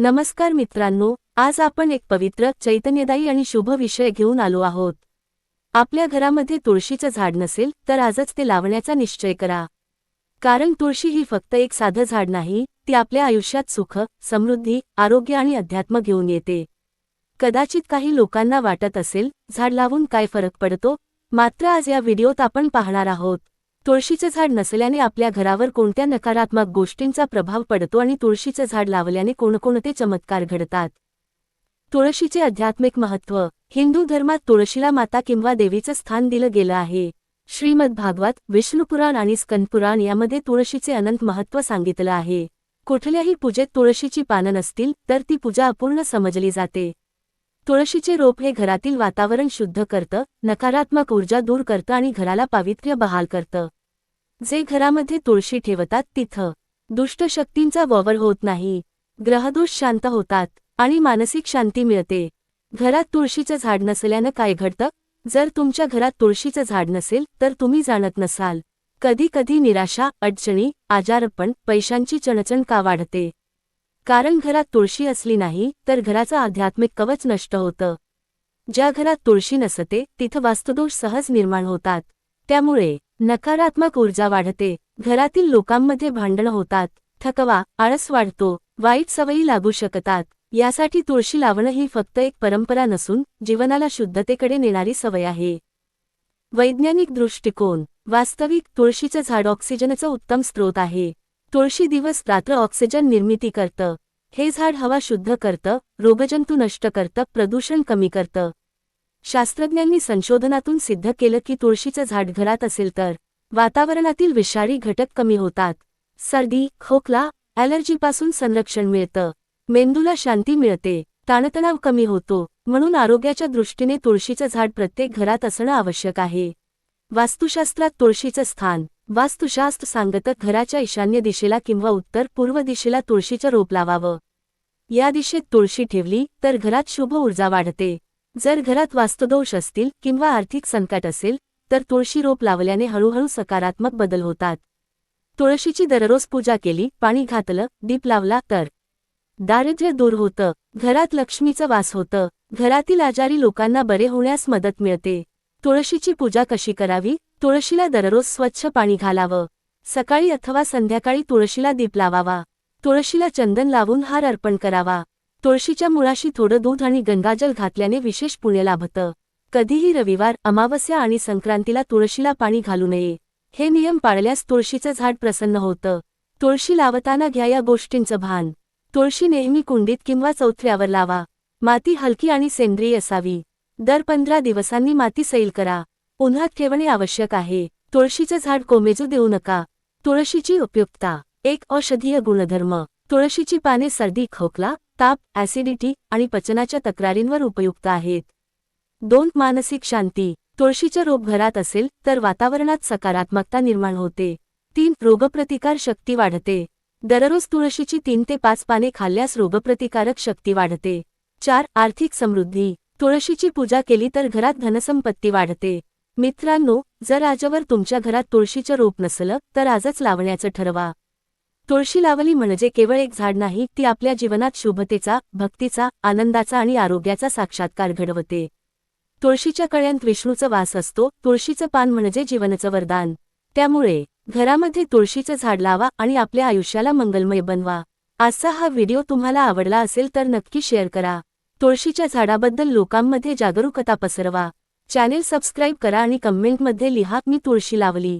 नमस्कार मित्रांनो आज आपण एक पवित्र चैतन्यदायी आणि शुभ विषय घेऊन आलो आहोत. आपल्या घरामध्ये तुळशीचं झाड नसेल तर आजच ते लावण्याचा निश्चय करा. कारण तुळशी ही फक्त एक साधं झाड नाही ती आपल्या आयुष्यात सुख समृद्धी आरोग्य आणि अध्यात्म घेऊन येते. कदाचित काही लोकांना वाटत असेल झाड लावून काय फरक पडतो? मात्र आज या व्हिडिओत आपण पाहणार आहोत. तुळशीचं झाड नसल्याने आपल्या घरावर कोणत्या नकारात्मक गोष्टींचा प्रभाव पडतो आणि तुळशीचं झाड लावल्याने कोणकोणते चमत्कार घडतात? तुळशीचे आध्यात्मिक महत्त्व हिंदू धर्मात तुळशीला माता किंवा देवीचं स्थान दिलं गेलं आहे. श्रीमद भागवत विष्णुपुराण आणि स्कंदपुराण यामध्ये तुळशीचे अनंत महत्त्व सांगितलं आहे. कुठल्याही पूजेत तुळशीची पानं नसतील तर ती पूजा अपूर्ण समजली जाते. तुळशीचे रोप हे घरातील वातावरण शुद्ध करतं नकारात्मक ऊर्जा दूर करतं आणि घराला पावित्र्य बहाल करतं. जे घरामध्ये तुळशी ठेवतात तिथं. दुष्ट शक्तींचा वावर होत नाही. ग्रहदोष शांत होतात आणि मानसिक शांती मिळते. घरात तुळशीचं झाड नसल्यानं काय घडतं? जर तुमच्या घरात तुळशीचं झाड नसेल तर तुम्ही जाणत नसाल. कधी कधी निराशा अडचणी आजारपण पैशांची चणचण का वाढते? कारण घरात तुळशी असली नाही तर घराचं आध्यात्मिक कवच नष्ट होतं. ज्या घरात तुळशी नसते तिथं वास्तुदोष सहज निर्माण होतात. त्यामुळे नकारात्मक ऊर्जा वाढते. घरातील लोकांमध्ये भांडणं होतात. थकवा आळस वाढतो. वाईट सवयी लागू शकतात. यासाठी तुळशी लावणं ही फक्त एक परंपरा नसून जीवनाला शुद्धतेकडे नेणारी सवय आहे. वैज्ञानिक दृष्टिकोन. वास्तविक तुळशीचं झाड ऑक्सिजनचं उत्तम स्रोत आहे. तुळशी दिवस रात्र ऑक्सिजन निर्मिती करतं. हे झाड हवा शुद्ध करतं रोगजंतू नष्ट करतं प्रदूषण कमी करतं. शास्त्रज्ञांनी संशोधनातून सिद्ध केलं की तुळशीचं झाड घरात असेल तर वातावरणातील विषारी घटक कमी होतात. सर्दी खोकला ॲलर्जीपासून संरक्षण मिळतं. मेंदूला शांती मिळते. ताणतणाव कमी होतो. म्हणून आरोग्याच्या दृष्टीने तुळशीचं झाड प्रत्येक घरात असणं आवश्यक आहे. वास्तुशास्त्रात तुळशीचं स्थान वास्तुशास्त्र सांगतं घराच्या ईशान्य दिशेला किंवा उत्तर पूर्व दिशेला तुळशीचं रोप लावावं. या दिशेत तुळशी ठेवली तर घरात शुभ ऊर्जा वाढते. जर घरात वास्तुदोष असतील किंवा आर्थिक संकट असेल तर तुळशी रोप लावल्याने हळूहळू सकारात्मक बदल होतात. तुळशीची दररोज पूजा केली पाणी घातलं दीप लावला तर दारिद्र्य दूर होतं घरात लक्ष्मीचं वास होतं घरातील आजारी लोकांना बरे होण्यास मदत मिळते. तुळशीची पूजा कशी करावी? तुळशीला दररोज स्वच्छ पाणी घालावं. सकाळी अथवा संध्याकाळी तुळशीला दीप लावावा. तुळशीला चंदन लावून हार अर्पण करावा. तुळशीच्या मुळाशी थोडं दूध आणि गंगाजल घातल्याने विशेष पुण्य लाभतं कधीही रविवार अमावस्या आणि संक्रांतीला तुळशीला पाणी घालू नये. हे नियम पाळल्यास तुळशीचं झाड प्रसन्न होतं. तुळशी लावताना घ्या या गोष्टींचं भान. तुळशी नेहमी कुंडीत किंवा चौथऱ्यावर लावा. माती हलकी आणि सेंद्रिय असावी. दर पंधरा दिवसांनी माती सैल करा. उन्हात ठेवणे आवश्यक आहे. तुळशीचं झाड कोमेजू देऊ नका. तुळशीची उपयुक्तता. एक औषधीय गुणधर्म. तुळशीची पाने सर्दी खोकला ताप ॲसिडिटी आणि पचनाच्या तक्रारींवर उपयुक्त आहेत. दोन मानसिक शांती. तुळशीचं रोप घरात असेल तर वातावरणात सकारात्मकता निर्माण होते. तीन रोगप्रतिकार शक्ती वाढते. दररोज तुळशीची तीन ते पाच पाने खाल्ल्यास रोगप्रतिकारक शक्ती वाढते. चार आर्थिक समृद्धी. तुळशीची पूजा केली तर घरात धनसंपत्ती वाढते. मित्रांनो जर आजवर तुमच्या घरात तुळशीचं रोप नसलं तर आजच लावण्याचं ठरवा. तुळशी लावली म्हणजे केवळ एक झाड नाही ती आपल्या जीवनात शुभतेचा भक्तीचा आनंदाचा आणि आरोग्याचा साक्षात्कार घडवते. तुळशीच्या कळ्यांत विष्णूचा वास असतो तुळशीचं पान म्हणजे जीवनाचं वरदान. त्यामुळे घरामध्ये तुळशीचं झाड लावा आणि आपल्या आयुष्याला मंगलमय बनवा. आजचा हा व्हिडिओ तुम्हाला आवडला असेल तर नक्की शेअर करा. तुळशीच्या झाडाबद्दल लोकांमध्ये जागरूकता पसरवा. चॅनेल सबस्क्राईब करा आणि कमेंटमध्ये लिहा मी तुळशी लावली.